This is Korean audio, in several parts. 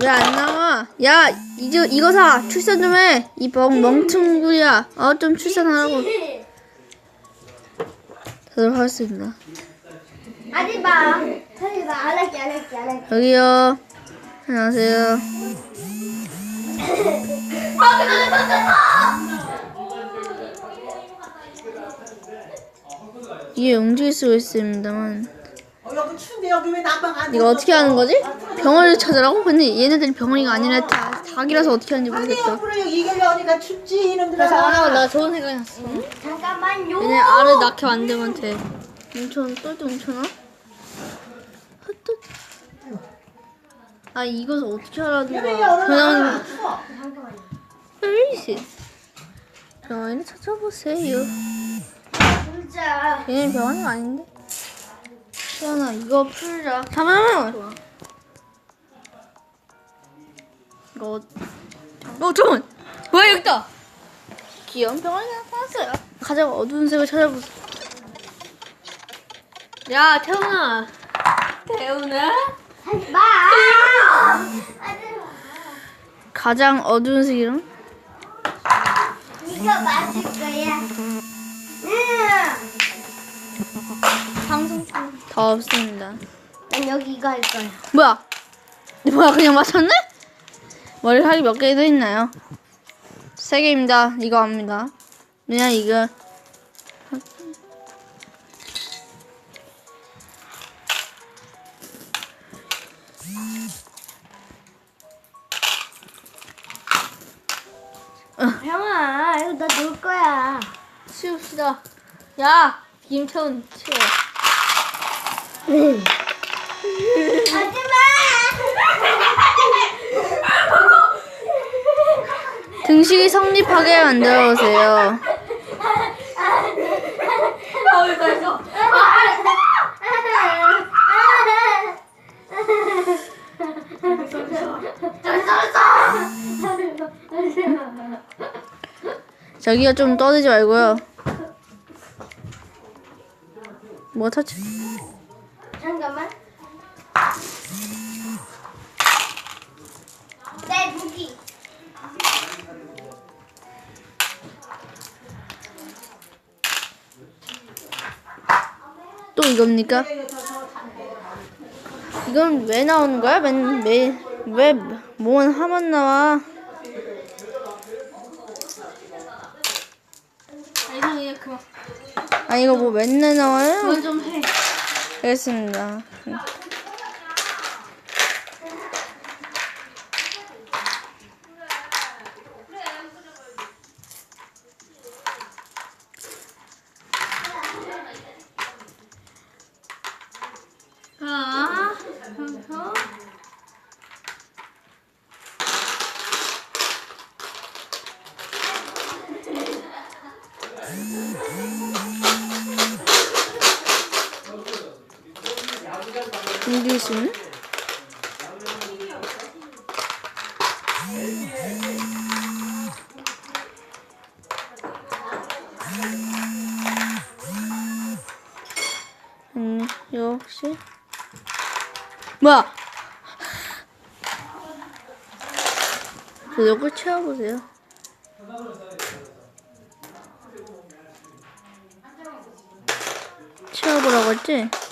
왜 안 나와? 야, 이제 이거 사. 출산 좀 해. 이 멍, 멍충구야. 어, 좀 출산하라고. 하도록 하겠습니다. 하지 마. 하지 마. 안 할게, 안 할게, 안 할게. 여기요. 안녕하세요. 이게 움직일 수가 있습니다만 어, 여기 추운데 여기 왜 난방 안 이거 어떻게 하는 거지? 병원을 찾으라고? 근데 얘네들이 병원이가 아니라 다, 닭이라서 어떻게 하는지 아니 모르겠다. 옆으로 여기 이결려니까 춥지 이놈들아 나 좋은 생각이 났어. 잠깐만요. 얘네 알을 낳게 만들면 돼. 뭉쳐나? 똘똘? 헛똑. 아 이것을 어떻게 하라는 왜 거야? 그냥 추워 으이씨. 병원을 찾아보세요. 진짜. 얘는 병원이 아닌데? 수연아 이거 풀자. 잠깐만. 이거 어 잠깐. 왜 여기다? 귀여운 병원이 나타났어요. 가장 어두운 색을 찾아보세요. 야 태훈아. 태훈아? 하지 마. 하지 마. 가장 어두운 색이랑 이거 맞을 거야. 응. 방송 더 없습니다. 난 여기 이거 할 거야. 뭐야? 뭐야 그냥 맞췄네? 머리카락이 몇 개 더 있나요? 세 개입니다. 이거 압니다. 그냥 이거 형아, 이거 나 놀 거야. 치웁시다. 야 김태훈 치워. 하지 마. 등식이 성립하게 만들어 보세요. 저기요 좀 떠들지 말고요. 뭐 터치? 잠깐만. 내 무기. 또 이겁니까? 이건 왜 나오는 거야? 맨, 매, 왜, 뭐만 하면 나와? 아니 그만 아, 이거 뭐 맨날 나와요? 그만 좀 해. 알겠습니다. 아, 어? 인디신 음, 역시 뭐야? 저 요걸 채워보세요. 채워보라고 했지?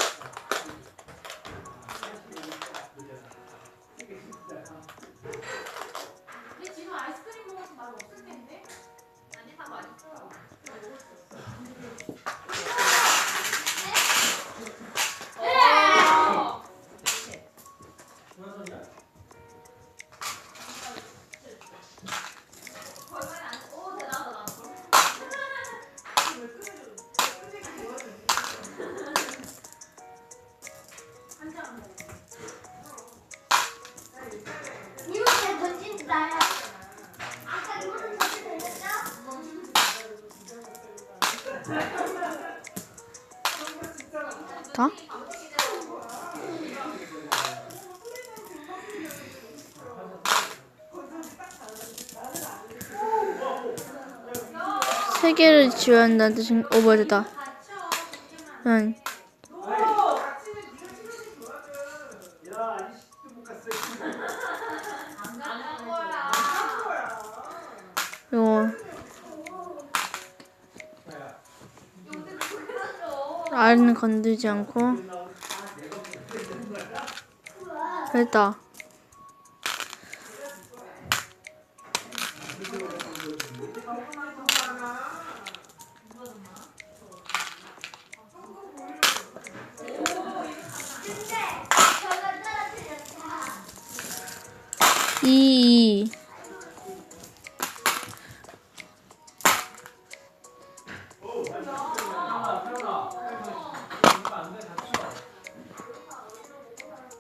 다? 세 개를 지어야 한다는 뜻인 오 뭐야 됐다 응 알은 건들지 않고 됐다. 이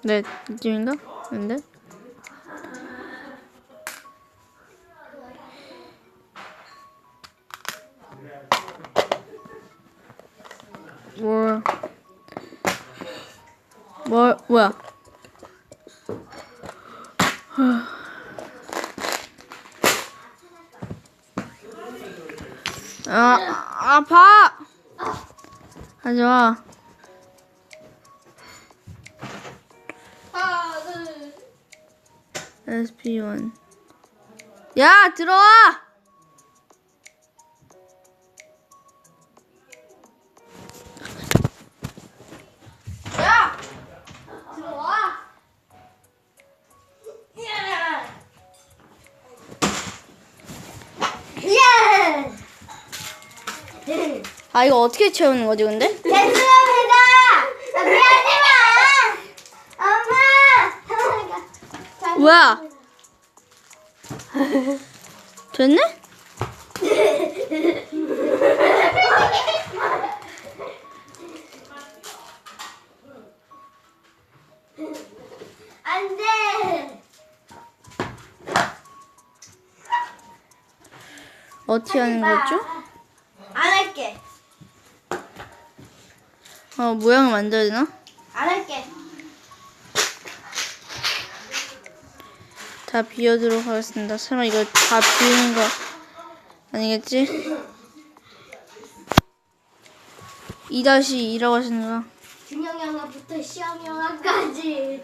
네, 이쯤인가? 근데? 뭘, 뭘, 뭐야? 아, 아파! 하지 마. SP1. 야, 들어와! 야! 들어와! 예! 예! 아, 이거 어떻게 채우는 거지, 근데? 됐습니다! 아, 미안하지마! 엄마! 자, 뭐야? 됐네? 안 돼! 어떻게 하는 거죠? 안 할게. 어, 모양을 만들어야 되나? 안 할게. 다 비워도록 하겠습니다. 설마 이거 다 비우는 거 아니겠지? 2-2라고 하시는가? 준영이 형아부터 시험이 형아까지.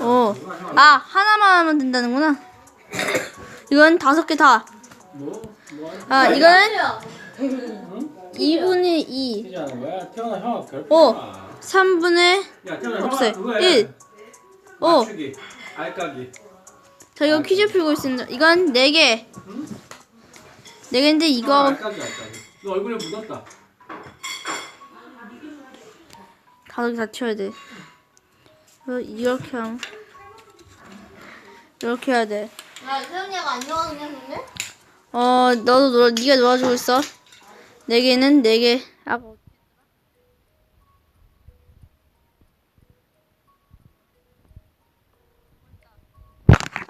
오. 아, 하나만 하면 된다는구나. 이건 다섯 개 다. 아, 이건 2분의 2. 5. 3분의 없어요. 1. 어. 맞추기. 알까기. 저 이거 퀴즈 풀고 있습니다. 이건 네 개. 응? 네 개인데 이거 아, 알까기 알까기. 너 얼굴에 묻었다. 다섯 개다 치워야 돼. 이거 이렇게 하면 이렇게 해야 돼. 아, 야, 세훈이가 안 좋아하는 근데? 어, 너도 놀아, 네가 놀아주고 있어. 네 개는 네 개. 아,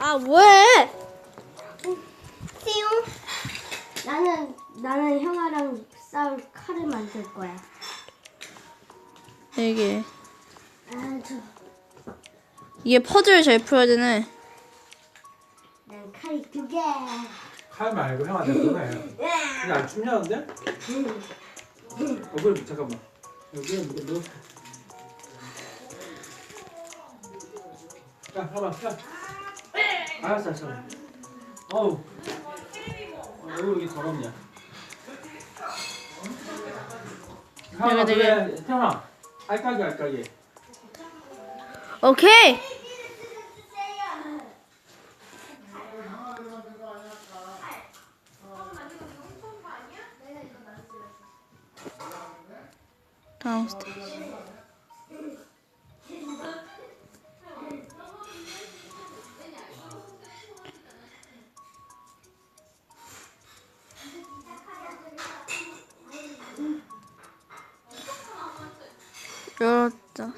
아 뭐해? 띠용. 나는 나는 형아랑 싸울 칼을 만들 거야. 네 개. 아, 저, 이게 퍼즐을 잘 풀어야 되네. 난 칼이 두 개. 칼 말고 형아 내 그거 해. 이게 안 춥냐는데? 얼굴에 묻- 잠깐만. 묻어. 묻어. 야 봐봐. 야. 알았어 알았어. 어우. 왜 이렇게 더럽냐? 그래 태어나. 알까기 알까기. 오케이. 열었다.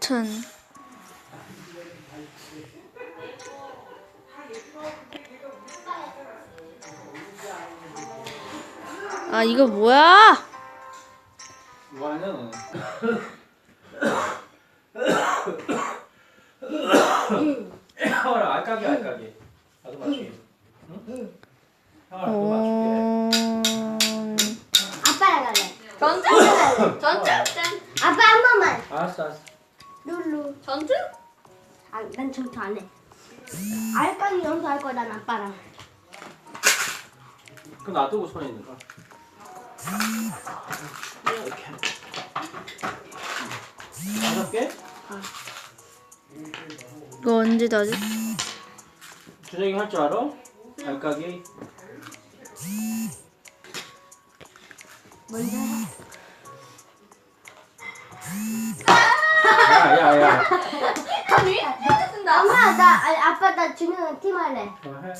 천. 아 이거 뭐야? 뭐하냐 너는? 형아 알까기 알까기. 나도 맞추기. 응? 형아 그거 맞출게. 어... 전투? 전투? 짠. 아빠 한 번만. 알았어 알았어. 룰루. 전투? 아, 난 점수 안 해. 알빵이 연수할 거야, 난 아빠랑. 그럼 놔두고 손에 있는 거. 이렇게. 다섯 개? 이거 언제 다지? 준영이 할 줄 알아? 알까기? 먼저 해. 야 야 야. 아니, 해준다. 엄마, 나, 아, 아빠, 나 준영이랑 팀할래. 어, 해.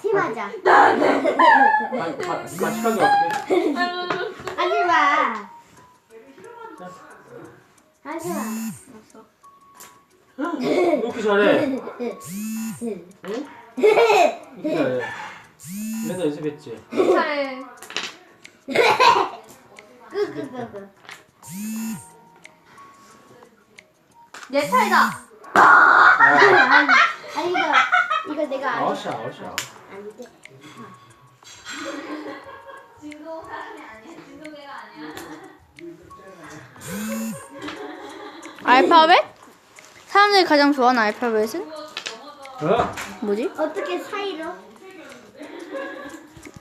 팀하자. 아니, 가, 같이 어떻게? 하지 마. 하지 마. 왜 이렇게 잘해? 응? 이렇게 잘해. 맨날 연습했지? 잘해. 끄, 끄, 끄, 끄. 내 차이다. 아니, 아니, 아니, 이거, 이거 내가 안 돼. 아웃이야 아웃이야. 안 돼. 알파벳? 사람들이 가장 좋아하는 알파벳은 어? 뭐지? 어떻게 사이로?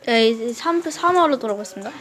에, 3, 3화로 돌아갔습니다.